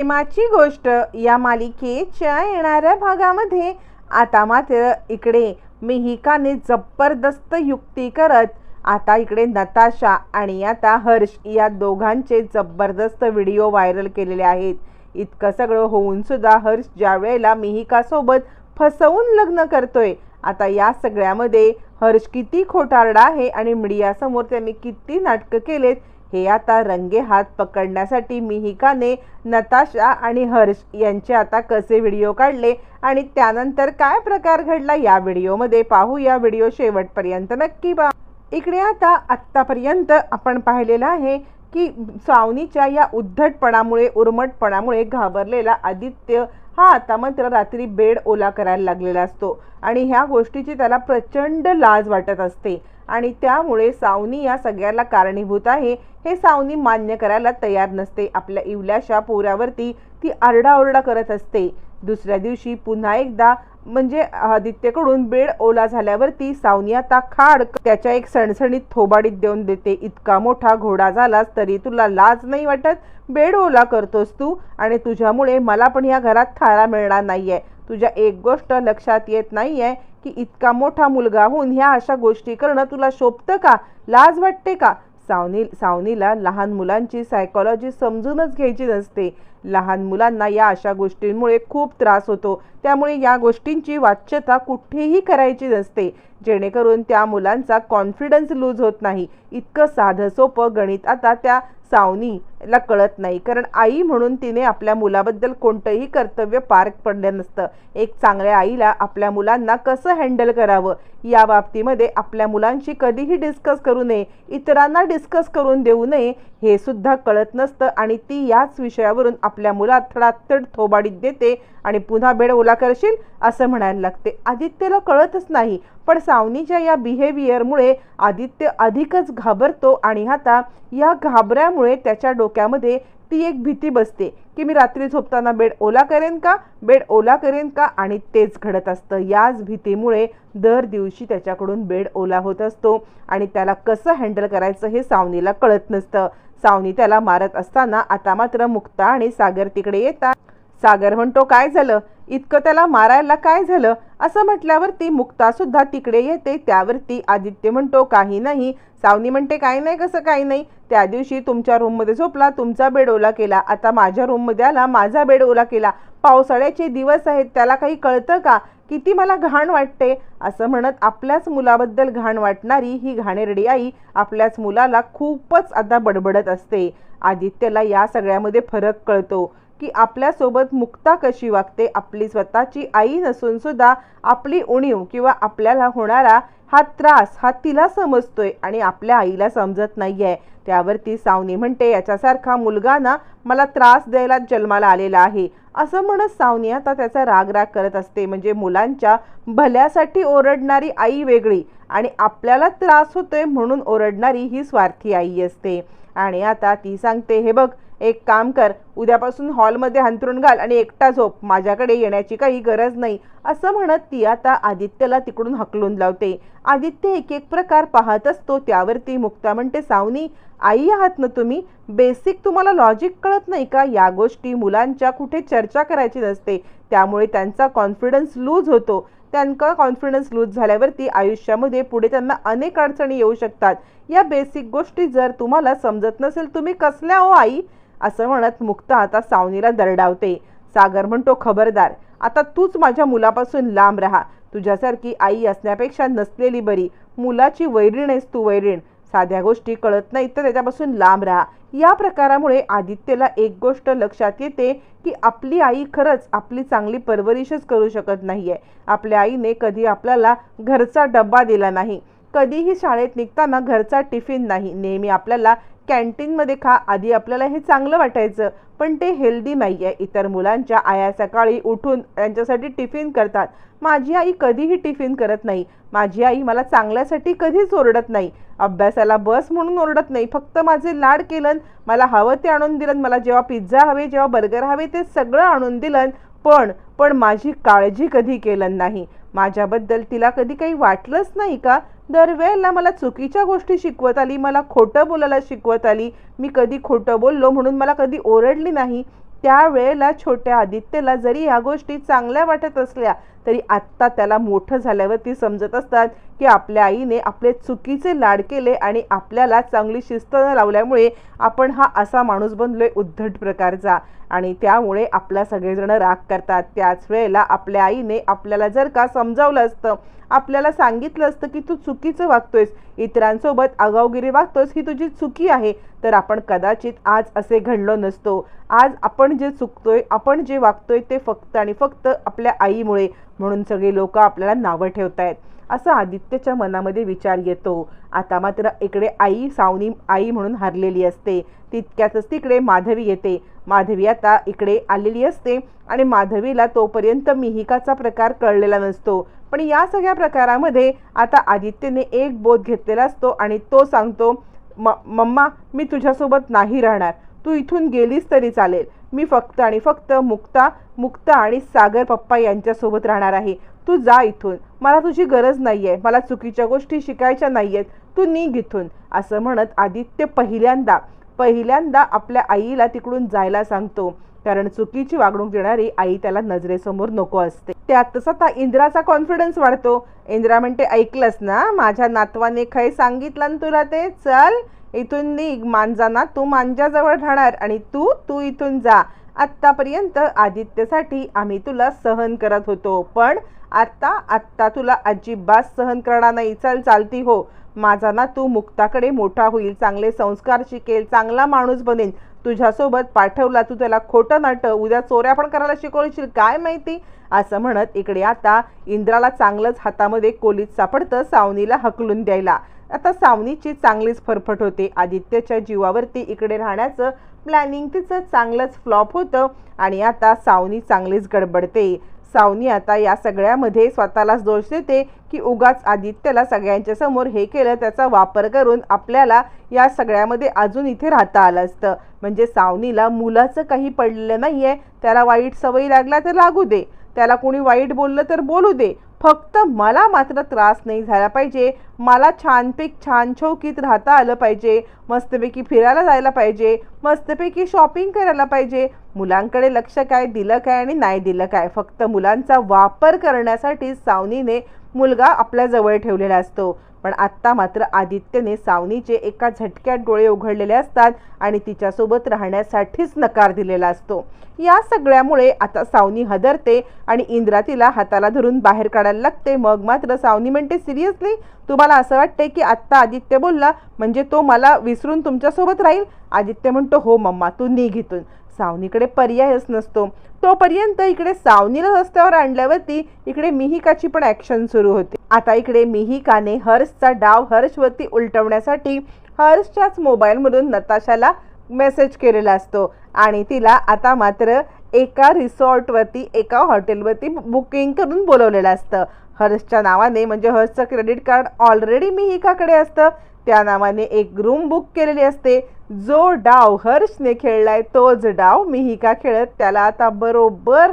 प्रेमाची गोष्ट या मालिकेच्या येणाऱ्या भागामध्ये. आता मात्र इकडे मिहिकाने जबरदस्त युक्ती करत आता इकडे नताशा आणि आता हर्ष या दोघांचे जबरदस्त व्हिडिओ व्हायरल केलेले आहेत. इतकं सगळं होऊन सुद्धा हर्ष ज्या वेळेला मिहिकासोबत फसवून लग्न करतोय आता या सगळ्यामध्ये हर्ष किती खोटारडा आहे आणि मीडियासमोर त्यांनी किती नाटकं केलेत हे आता रंगे हात पकडण्यासाठी मिहिकाने नताशा आणि हर्ष यांचे आता कसे व्हिडिओ काढले आणि त्यानंतर काय प्रकार घडला या व्हिडिओमध्ये पाहू या व्हिडिओ शेवटपर्यंत नक्की पहा. इकडे आता आत्तापर्यंत आपण पाहिलेलं आहे की सावनीच्या या उद्धटपणामुळे उर्मटपणामुळे घाबरलेला आदित्य हा आता मात्र रात्री बेड ओला करायला लागलेला असतो. आणि ह्या गोष्टीची त्याला प्रचंड लाज वाटत असते. आणि त्यामुळे सावनी या सगळ्याला कारणीभूत आहे. हे सावनी मान्य करायला तयार नसते. आपल्या इवल्याशा पोऱ्यावरती ती आरडाओरडा करत असते. दुसऱ्या दिवशी पुन्हा एकदा म्हणजे आदित्यकडून बेड ओला झाल्यावरती सावनी आता खाड त्याच्या एक सणसणीत थोबाडीत देऊन देते. इतका मोठा घोडा झालास तरी तुला लाज नाही वाटत? बेड ओला करतोस तू? आणि तुझ्यामुळे मला पण या घरात थारा मिळणार नाहीये. तुझ्या एक गोष्ट लक्षात येत नाहीये की इतका मोठा मुलगा होऊन ह्या अशा गोष्टी करणं तुला शोभतं का? लाज वाटते का? सावनी सावनीला लहान मुलांची सायकॉलॉजी समजूनच घ्यायची नसते. लहान मुलांना या अशा गोष्टींमुळे खूप त्रास होतो. त्यामुळे या गोष्टींची वाच्यता कुठेही करायची नसते. जेणेकरून त्या मुलांचा कॉन्फिडन्स लूज होत नाही. इतकं साधं सोपं गणित आता त्या सावनीला कळत नाही. कारण आई म्हणून तिने आपल्या मुलाबद्दल कोणतंही कर्तव्य पार पडलं नसतं. एक चांगल्या आईला आपल्या मुलांना कसं हँडल करावं? या बाबतीमध्ये आपल्या मुलांशी कधीही डिस्कस करू नये. इतरांना डिस्कस करून देऊ नये हे सुद्धा कळत नसतं आणि ती याच विषयावरून आपल्या मुलात थडातड थोबाडीत देते आणि पुन्हा बेड ओला करशील असं म्हणायला लागते. आदित्यला कळतच नाही पण सावनीच्या या बिहेवियरमुळे आदित्य अधिकच घाबरतो आणि आता या घाबऱ्यामुळे त्याच्या डोक्यामध्ये ती एक भीती बसते की मी रात्री झोपताना बेड ओला करेन का? बेड ओला करेन का? आणि तेच घडत असतं. याच भीतीमुळे दर दिवशी त्याच्याकडून बेड ओला होत असतो आणि त्याला कसं हँडल करायचं हे सावनीला कळत नसतं. सावनी त्याला मारत असताना आता मात्र मुक्ता आणि सागर तिकडे येतात. सागर म्हणतो काय झालं? इतकं त्याला मारायला काय झालं? असं म्हटल्यावरती मुक्तासुद्धा तिकडे येते. त्यावरती आदित्य म्हणतो काही नाही. सावनी म्हणते काही नाही कसं काही नाही? त्या दिवशी तुमच्या रूममध्ये झोपला तुमचा बेड ओला केला. आता माझ्या रूममध्ये आला माझा बेड ओला केला. पावसाळ्याचे दिवस आहेत त्याला काही कळतं का? किती मला घाण वाटते. असं म्हणत आपल्याच मुलाबद्दल घाण वाटणारी ही घाणेरडी आई आपल्याच मुलाला खूपच आता बडबडत असते. आदित्यला या सगळ्यामध्ये फरक कळतो. की आपल्यासोबत मुक्ता कशी वागते आपली स्वतःची आई नसून सुद्धा आपली उणीव किंवा आपल्याला होणारा हा त्रास हा तिला समजतोय आणि आपल्या आईला समजत नाही आहे त्यावर ती सावनी म्हणते याच्यासारखा मुलगा ना मला त्रास द्यायला जन्माला आलेला आहे. असं म्हणत सावनी आता त्याचा राग राग करत असते. म्हणजे मुलांच्या भल्यासाठी ओरडणारी आई वेगळी आणि आपल्याला त्रास होतोय म्हणून ओरडणारी ही स्वार्थी आई असते. आणि आता ती सांगते हे बघ एक काम कर उद्यापासून हॉलमध्ये हंतरून घाल आणि एकटा झोप माझ्याकडे येण्याची काही गरज नाही असं म्हणत ती आता आदित्यला तिकडून हकलून लावते. आदित्य एक एक प्रकार पाहत असतो त्यावरती मुक्ता म्हणते सावनी आई आहात ना तुम्ही? बेसिक तुम्हाला लॉजिक कळत नाही का? या गोष्टी मुलांच्या कुठे चर्चा करायची नसते. त्यामुळे त्यांचा कॉन्फिडन्स लूज होतो. त्यांचा कॉन्फिडन्स लूज झाल्यावरती आयुष्यामध्ये पुढे त्यांना अनेक अडचणी येऊ शकतात. या बेसिक गोष्टी जर तुम्हाला समजत नसेल तुम्ही कसल्या हो आई? असं म्हणत मुक्ता आता सावनीला दरडावते. सागर म्हणतो खबरदार आता तूच माझ्या मुलापासून लांब राहा. तुझ्यासारखी आई असण्यापेक्षा नसलेली बरी. मुलाची वैरीण आहेस तू वैरीण. साध्या गोष्टी कळत नाहीत तर त्याच्यापासून लांब राहा. या प्रकारामुळे आदित्यला एक गोष्ट लक्षात येते की आपली आई खरंच आपली चांगली परवरिशच करू शकत नाही आहे आपल्या आईने कधी आपल्याला घरचा डब्बा दिला नाही. कधीही शाळेत निघताना घरचा टिफिन नाही. नेहमी आपल्याला कॅन्टीनमध्ये खा. आधी आपल्याला हे चांगलं वाटायचं पण ते हेल्दी नाही आहे इतर मुलांच्या आया सकाळी उठून त्यांच्यासाठी टिफिन करतात. माझी आई कधीही टिफिन करत नाही. माझी आई मला चांगल्यासाठी कधीच ओरडत नाही. अभ्यासाला बस म्हणून ओरडत नाही. फक्त माझे लाड केलं मला हवं ते आणून दिलं मला जेव्हा पिझ्झा हवे जेव्हा बर्गर हवे ते सगळं आणून दिलं पण पण माझी काळजी कधी केलं नाही. माझ्याबद्दल तिला कधी काही वाटलंच नाही का? दरवेळेला मला चुकीच्या गोष्टी शिकवत आली मला खोटं बोलायला शिकवत आली. मी कधी खोटं बोललो म्हणून मला कधी ओरडली नाही. त्यावेळेला छोट्या आदित्यला जरी ह्या गोष्टी चांगल्या वाटत असल्या तरी आत्ता त्याला मोठं झाल्यावरती समजत असतात की आपल्या आईने आपले चुकीचे लाड केले आणि आपल्याला चांगली शिस्त न लावल्यामुळे आपण हा असा माणूस बनलोय उद्धट प्रकारचा. आणि त्यामुळे आपला सगळेजण राग करतात. त्याच वेळेला आपल्या आईने आपल्याला जर का समजावलं असतं आपल्याला सांगितलं असतं की तू चुकीचं वागतोयस इतरांसोबत आगावगिरी वागतोस ही तुझी चुकी आहे तर आपण कदाचित आज असे घडलो नसतो. आज आपण जे चुकतोय आपण जे वागतोय ते फक्त आणि फक्त आपल्या आईमुळे म्हणून सगळे लोक आपल्याला नावं ठेवत आहेत असं आदित्यच्या मनामध्ये विचार येतो. आता मात्र इकडे आई सावनी आई म्हणून हरलेली असते. तितक्यातच तिकडे माधवी येते. माधवी आता इकडे आलेली असते आणि माधवीला तोपर्यंत मिहिकाचा प्रकार कळलेला नसतो. पण या सगळ्या प्रकारामध्ये आता आदित्यने एक बोध घेतलेला असतो आणि तो सांगतो म मम्मा मी तुझ्यासोबत नाही राहणार. तू इथून गेलीस तरी चालेल. मी फक्त आणि फक्त मुक्ता मुक्ता आणि सागर पप्पा यांच्यासोबत राहणार आहे. तू जा इथून. मला तुझी गरज नाही आहे मला चुकीच्या गोष्टी शिकायच्या नाही आहेत तू निघ इथून. असं म्हणत आदित्य पहिल्यांदा पहिल्यांदा आपल्या आईला तिकडून जायला सांगतो. कारण चुकीची वागणूक देणारी आई त्याला नजरेसमोर नको असते. त्यातच आता इंद्राचा कॉन्फिडन्स वाढतो. इंद्रा म्हणते ऐकलंस ना? माझ्या नातवाने खै सांगितलं ना तुला ते? चल इथून निघ. मांजाना तू मांजाजवळ राहणार आणि तू तू इथून जा. आत्तापर्यंत आदित्यसाठी आम्ही तुला सहन करत होतो. पण आत्ता आत्ता तुला अजिबात सहन करणार नाही. चल चालती हो. माझा ना तू मुक्ताकडे मोठा होईल. चांगले संस्कार शिकेल. चांगला माणूस बनेल. तुझ्यासोबत पाठवला तू त्याला खोटं नाटं. उद्या चोऱ्या पण करायला शिकवशील. काय माहिती? असं म्हणत इकडे आता इंद्राला चांगलंच हातामध्ये कोलीत सापडतं सावनीला हकलून द्यायला. आता सावनीची चांगलीच फरफट होते. आदित्यच्या जीवावरती इकडे राहण्याचं प्लॅनिंग तिचं चांगलंच फ्लॉप होतं आणि आता सावनी चांगलीच गडबडते. सावनी आता या सगळ्यामध्ये स्वतःलाच दोष देते की उगाच आदित्यला सगळ्यांच्या समोर हे केलं त्याचा वापर करून आपल्याला या सगळ्यामध्ये अजून इथे राहता आलं असतं. म्हणजे सावनीला मुलाचं काही पडलेलं नाही आहे त्याला वाईट सवयी लागल्या तर लागू दे. त्याला कोणी वाईट बोललं तर बोलू दे. फक्त मला मात्र त्रास नाही झाला पाहिजे. मला छानपैकी छान चौकीत राहता आलं पाहिजे. मस्तपैकी फिरायला जायला पाहिजे. मस्तपैकी शॉपिंग करायला पाहिजे. मुलांकडे लक्ष काय दिलं काय आणि नाही दिलं काय? फक्त मुलांचा वापर करण्यासाठी सावनीने मुलगा आपल्या जवळ ठेवलेला असतो. पण आत्ता मात्र आदित्यने सावनीचे एका झटक्यात डोळे उघडलेले असतात आणि तिच्यासोबत राहण्यासाठीच नकार दिलेला असतो. या सगळ्यामुळे आता सावनी हदरते आणि इंद्रा तिला हाताला धरून बाहेर काढायला लागते. मग मात्र सावनी म्हणते सिरियसली तुम्हाला असं वाटते की आत्ता आदित्य बोलला म्हणजे तो मला विसरून तुमच्यासोबत राहील? आदित्य म्हणतो हो मम्मा तू निघ इथून सावनीकडे पर्यायच नसतो. तोपर्यंत इकडे सावनीला रस्त्यावर आणल्यावरती इकडे मिहिकाची पण ॲक्शन सुरू होते. आता इकडे मिहिकाने हर्षचा डाव हर्षवरती उलटवण्यासाठी हर्षच्याच मोबाईलमधून नताशाला मेसेज केलेला असतो. आणि तिला आता मात्र एका रिसॉर्टवरती एका हॉटेलवरती बुकिंग करून बोलवलेलं असतं. हर्षच्या नावाने म्हणजे हर्षचं क्रेडिट कार्ड ऑलरेडी मिहिकाकडे असतं. त्या नावाने एक रूम बुक केलेली असते. जो डाव हर्षने खेळलाय तोच डाव मिहिका खेळत त्याला आता बरोबर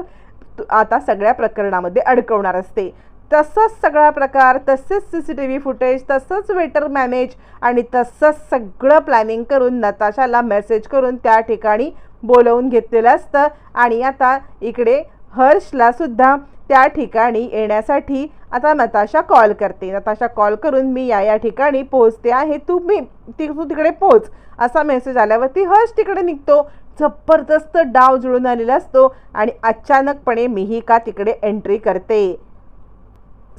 आता सगळ्या प्रकरणामध्ये अडकवणार असते. तसंच सगळा प्रकार तसेच C C T V footage तसंच वेटर मॅनेज आणि तसंच सगळं प्लॅनिंग करून नताशाला मेसेज करून त्या ठिकाणी बोलवून घेतलेलं असतं. आणि आता इकडे हर्षला सुद्धा त्या ठिकाणी येण्यासाठी आता नताशा कॉल करते. नताशा कॉल करून मी या या ठिकाणी पोहोचते आहे. तू मी ती तू तिकडे पोच असा मेसेज आल्यावरती हर्ष तिकडे निघतो. जबरदस्त डाव जुळून आलेला असतो आणि अचानकपणे मिहिका तिकडे एंट्री करते.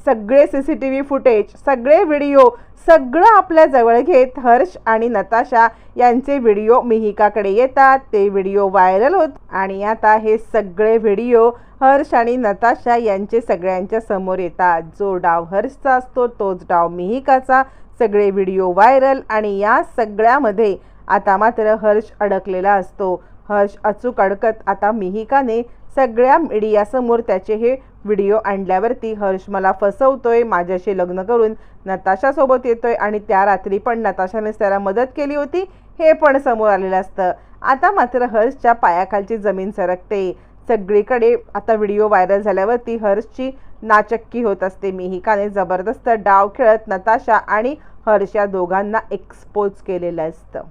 सगळे C C T V footage सगळे व्हिडिओ सगळं आपल्या जवळ घेत हर्ष आणि नताशा यांचे व्हिडिओ मिहिकाकडे येतात. ते व्हिडिओ व्हायरल होत आणि आता हे सगळे व्हिडिओ हर्ष आणि नताशा यांचे सगळ्यांच्या समोर येतात. जो डाव हर्षचा असतो तोच डाव मिहिकाचा. सगळे व्हिडिओ व्हायरल आणि या सगळ्यामध्ये आता मात्र हर्ष अडकलेला असतो. हर्ष अचूक अडकत आता मिहिकाने सगळ्या मीडियासमोर त्याचे हे व्हिडिओ आणल्यावरती हर्ष मला फसवतोय माझ्याशी लग्न करून नताशासोबत येतोय आणि त्या रात्री पण नताशानेच त्याला मदत केली होती हे पण समोर आलेलं असतं. आता मात्र हर्षच्या पायाखालची जमीन सरकते. सगळीकडे आता व्हिडिओ व्हायरल झाल्यावरती हर्षची नाचक्की होत असते. मिहिकाने जबरदस्त डाव खेळत नताशा आणि हर्ष या दोघांना एक्सपोज केलेलं असतं.